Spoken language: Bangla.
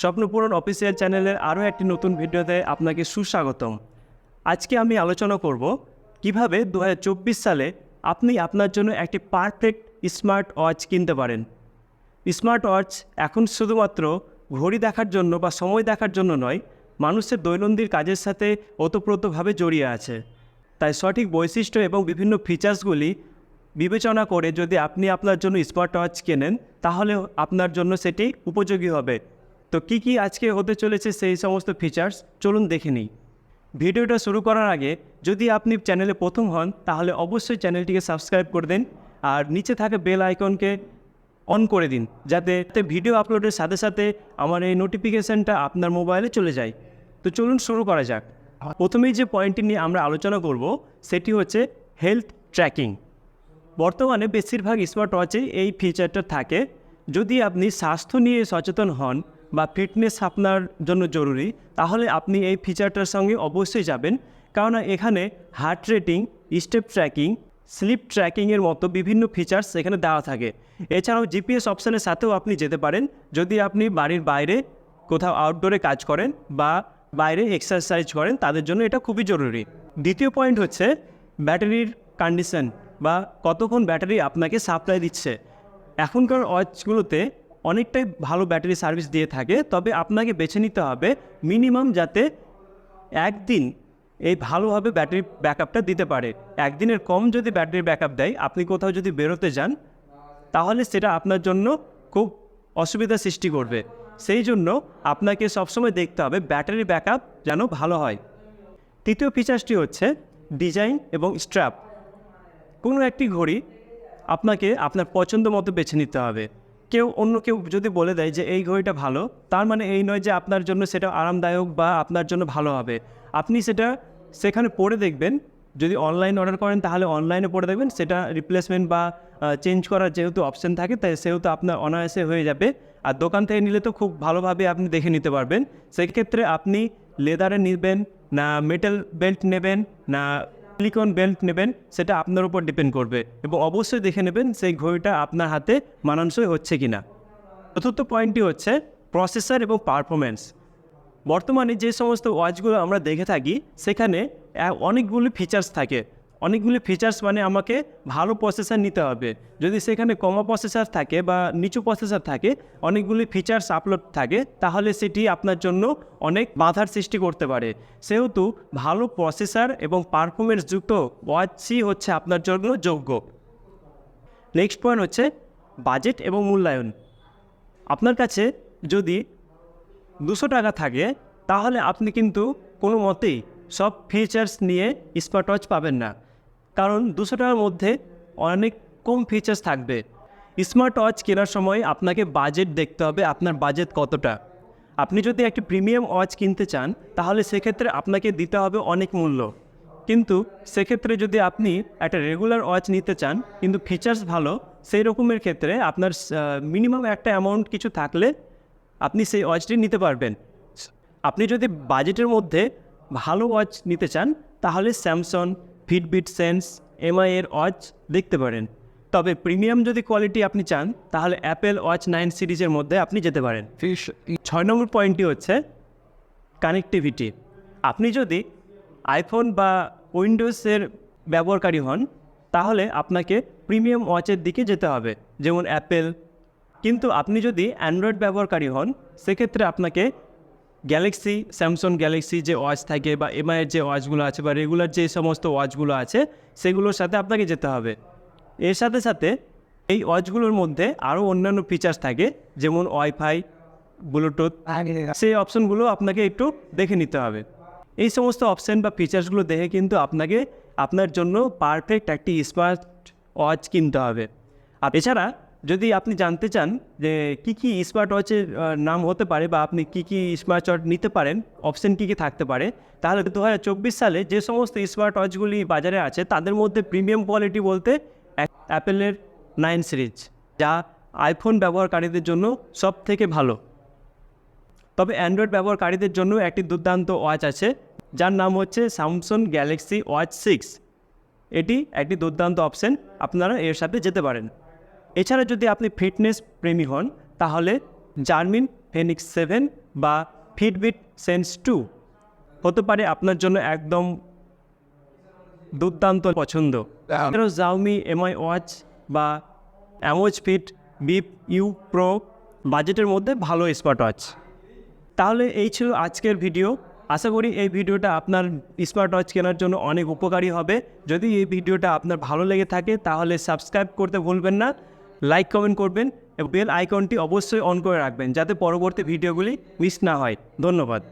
স্বপ্নপূরণ অফিসিয়াল চ্যানেলের আরও একটি নতুন ভিডিওতে আপনাকে সুস্বাগতম। আজকে আমি আলোচনা করব কীভাবে দু হাজার চব্বিশ সালে আপনি আপনার জন্য একটি পারফেক্ট স্মার্ট ওয়াচ কিনতে পারেন। স্মার্ট ওয়াচ এখন শুধুমাত্র ঘড়ি দেখার জন্য বা সময় দেখার জন্য নয়, মানুষের দৈনন্দিন কাজের সাথে ওতপ্রোতভাবে জড়িয়ে আছে। তাই সঠিক বৈশিষ্ট্য এবং বিভিন্ন ফিচার্সগুলি বিবেচনা করে যদি আপনি আপনার জন্য স্মার্ট ওয়াচ কেনেন তাহলে আপনার জন্য সেটি উপযোগী হবে। তো কি কি আজকে হতে চলেছে সেই সমস্ত ফিচার্স চলুন দেখে নিই। ভিডিওটা শুরু করার আগে, যদি আপনি চ্যানেলে প্রথম হন, তাহলে অবশ্যই চ্যানেলটিকে সাবস্ক্রাইব করে দিন, আর নিচে থাকা বেল আইকনকে অন করে দিন, যাতে ভিডিও আপলোডের সাথে সাথে আমার এই নোটিফিকেশানটা আপনার মোবাইলে চলে যায়। তো চলুন শুরু করা যাক। প্রথমেই যে পয়েন্টটি নিয়ে আমরা আলোচনা করব, সেটি হচ্ছে হেলথ ট্র্যাকিং বর্তমানে বেশিরভাগ স্মার্ট ওয়াচে এই ফিচারটা থাকে। যদি আপনি স্বাস্থ্য নিয়ে সচেতন হন বা ফিটনেস আপনার জন্য জরুরি, তাহলে আপনি এই ফিচারটার সঙ্গে অবশ্যই যাবেন। কেননা এখানে heart rating, step tracking, sleep ট্র্যাকিংয়ের মতো বিভিন্ন ফিচার্স এখানে দেওয়া থাকে। এছাড়াও জিপিএস অপশানের সাথেও আপনি যেতে পারেন। যদি আপনি বাড়ির বাইরে কোথাও আউটডোরে কাজ করেন বা বাইরে এক্সারসাইজ করেন, তাদের জন্য এটা খুবই জরুরি। দ্বিতীয় পয়েন্ট হচ্ছে ব্যাটারির কন্ডিশন বা কতক্ষণ ব্যাটারি আপনাকে সাপ্লাই দিচ্ছে। এখনকার ওয়াচগুলোতে অনেকটাই ভালো ব্যাটারি সার্ভিস দিয়ে থাকে, তবে আপনাকে বেছে নিতে হবে মিনিমাম যাতে একদিন এই ভালোভাবে ব্যাটারি ব্যাকআপটা দিতে পারে। একদিনের কম যদি ব্যাটারি ব্যাকআপ দেয়, আপনি কোথাও যদি বেরোতে যান, তাহলে সেটা আপনার জন্য খুব অসুবিধা সৃষ্টি করবে। সেই জন্য আপনাকে সবসময় দেখতে হবে ব্যাটারি ব্যাকআপ যেন ভালো হয়। তৃতীয় ফিচার্সটি হচ্ছে ডিজাইন এবং স্ট্র্যাপ কোনো একটি ঘড়ি আপনাকে আপনার পছন্দ মতো বেছে নিতে হবে। কেউ অন্য কেউ যদি বলে দেয় যে এই ঘড়িটা ভালো, তার মানে এই নয় যে আপনার জন্য সেটা আরামদায়ক বা আপনার জন্য ভালো হবে। আপনি সেটা সেখানে পড়ে দেখবেন। যদি অনলাইন অর্ডার করেন, তাহলে অনলাইনে পড়ে দেখবেন। সেটা রিপ্লেসমেন্ট বা চেঞ্জ করার যেহেতু অপশন থাকে, তাই সেহেতু আপনার অনায়াসে হয়ে যাবে। আর দোকান থেকে নিলে তো খুব ভালোভাবে আপনি দেখে নিতে পারবেন। সেক্ষেত্রে আপনি লেদারে নেবেন, না মেটাল বেল্ট নেবেন, না সিলিকন বেল্ট নেবেন, সেটা আপনার উপর ডিপেন্ড করবে এবং অবশ্যই দেখে নেবেন সেই ঘড়িটা আপনার হাতে মানানসই হচ্ছে কি না চতুর্থ পয়েন্টটি হচ্ছে প্রসেসর এবং পারফরমেন্স বর্তমানে যে সমস্ত ওয়াচগুলো আমরা দেখে থাকি, সেখানে অনেকগুলি ফিচার্স থাকে। অনেকগুলি ফিচার্স মানে আমাকে ভালো প্রসেসার নিতে হবে। যদি সেখানে কমা প্রসেসার থাকে বা নিচু প্রসেসার থাকে, অনেকগুলি ফিচার্স আপলোড থাকে, তাহলে সেটি আপনার জন্য অনেক বাধার সৃষ্টি করতে পারে। সেহেতু ভালো প্রসেসার এবং পারফরমেন্স যুক্ত ওয়াচই হচ্ছে আপনার জন্য যোগ্য। নেক্সট পয়েন্ট হচ্ছে বাজেট এবং মূল্যায়ন। আপনার কাছে যদি দুশো টাকা থাকে, তাহলে আপনি কিন্তু কোনো মতেই সব ফিচার্স নিয়ে স্মার্ট ওয়াচ পাবেন না। কারণ দুশো টাকার মধ্যে অনেক কম ফিচার্স থাকবে। স্মার্ট ওয়াচ কেনার সময় আপনাকে বাজেট দেখতে হবে আপনার বাজেট কতটা। আপনি যদি একটি প্রিমিয়াম ওয়াচ কিনতে চান, তাহলে সেক্ষেত্রে আপনাকে দিতে হবে অনেক মূল্য। কিন্তু সেক্ষেত্রে যদি আপনি একটা রেগুলার ওয়াচ নিতে চান, কিন্তু ফিচার্স ভালো, সেই রকমের ক্ষেত্রে আপনার মিনিমাম একটা অ্যামাউন্ট কিছু থাকলে আপনি সেই ওয়াচটি নিতে পারবেন। আপনি যদি বাজেটের মধ্যে ভালো ওয়াচ নিতে চান, তাহলে স্যামসং ফিটবিট সেন্স এমআই এর ওয়াচ দেখতে পারেন। তবে প্রিমিয়াম যদি কোয়ালিটি আপনি চান তাহলে অ্যাপেল ওয়াচ নাইন সিরিজের মধ্যে আপনি যেতে পারেন। ছয় নম্বর পয়েন্টটি হচ্ছে কানেক্টিভিটি আপনি যদি আইফোন বা উইন্ডোজের ব্যবহারকারী হন তাহলে আপনাকে প্রিমিয়াম ওয়াচের দিকে যেতে হবে যেমন অ্যাপেল কিন্তু আপনি যদি অ্যান্ড্রয়েড ব্যবহারকারী হন সেক্ষেত্রে আপনাকে গ্যালাক্সি স্যামসং গ্যালাক্সি যে ওয়াচ থাকে বা এমআইয়ের যে ওয়াচগুলো আছে বা রেগুলার যে সমস্ত ওয়াচগুলো আছে সেগুলোর সাথে আপনাকে যেতে হবে। এর সাথে সাথে এই ওয়াচগুলোর মধ্যে আরও অন্যান্য ফিচার্স থাকে যেমন ওয়াইফাই ব্লুটুথ সেই অপশনগুলো আপনাকে একটু দেখে নিতে হবে। এই সমস্ত অপশন বা ফিচার্সগুলো দেখে কিন্তু আপনাকে আপনার জন্য পারফেক্ট একটি স্মার্ট ওয়াচ কিনতে হবে। আর এছাড়া যদি আপনি জানতে চান যে কী কী স্মার্ট ওয়াচের নাম হতে পারে বা আপনি কী কী স্মার্ট ওয়াচ নিতে পারেন অপশন কী কী থাকতে পারে, তাহলে দু হাজার চব্বিশ সালে যে সমস্ত স্মার্ট ওয়াচগুলি বাজারে আছে, তাদের মধ্যে প্রিমিয়াম কোয়ালিটি বলতে অ্যাপেলের নাইন সিরিজ যা আইফোন ব্যবহারকারীদের জন্য সব থেকে ভালো। তবে অ্যান্ড্রয়েড ব্যবহারকারীদের জন্য একটি দুর্দান্ত ওয়াচ আছে, যার নাম হচ্ছে স্যামসং গ্যালাক্সি ওয়াচ সিক্স এটি একটি দুর্দান্ত অপশন আপনারা এর সাথে যেতে পারেন। এছাড়া যদি আপনি ফিটনেস প্রেমী হন তাহলে জার্মিন ফেনিক্স সেভেন বা ফিটবিট সেন্স টু হতে পারে আপনার জন্য একদম দুর্দান্ত পছন্দ। এছাড়াও জাউমি এমআই ওয়াচ বা Amazfit Bip U Pro বাজেটের মধ্যে ভালো স্মার্ট ওয়াচ তাহলে এই ছিল আজকের ভিডিও আশা করি এই ভিডিওটা আপনার স্মার্ট ওয়াচ কেনার জন্য অনেক উপকারী হবে। যদি এই ভিডিওটা আপনার ভালো লেগে থাকে তাহলে সাবস্ক্রাইব করতে ভুলবেন না। লাইক কমেন্ট করবেন এবং বেল আইকনটি অবশ্যই অন করে রাখবেন যাতে পরবর্তী ভিডিওগুলি মিস না হয়। ধন্যবাদ।